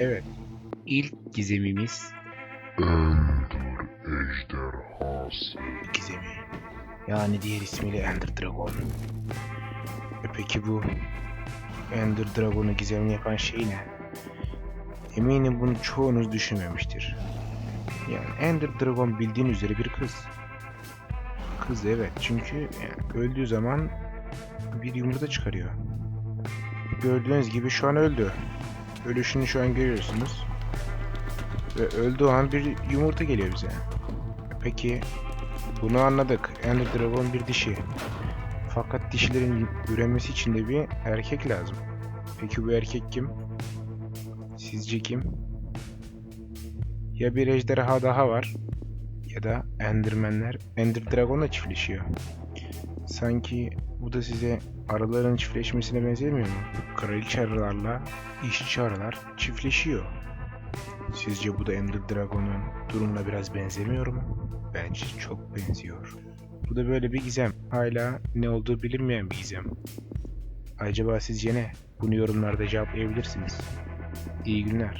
Evet. İlk gizemimiz Ender ejderhası. gizemi. Yani diğer ismiyle Ender Dragon. E peki bu Ender Dragon'u gizemli yapan şey ne? Eminim bunu çoğunuz düşünmemiştir. Yani Ender Dragon bildiğin üzere bir kız. Kız evet çünkü yani öldüğü zaman bir yumurta çıkarıyor. Gördüğünüz gibi şu an öldü. Ölüşünü şu an görüyorsunuz. Ve öldüğü an bir yumurta geliyor bize. Peki bunu anladık. Ender Dragon bir dişi. Fakat dişilerin üremesi için de bir erkek lazım. Peki bu erkek kim? Sizce kim? Ya bir ejderha daha var ya da Endermenler Ender Dragon'la çiftleşiyor. Sanki bu da size arıların çiftleşmesine benzemiyor mu? Kraliçe arılarla işçi arılar çiftleşiyor. Sizce bu da Ender Dragon'un durumuna biraz benzemiyor mu? Bence çok benziyor. Bu da böyle bir gizem. Hala ne olduğu bilinmeyen bir gizem. Acaba sizce ne? Bunu yorumlarda cevaplayabilirsiniz. İyi günler.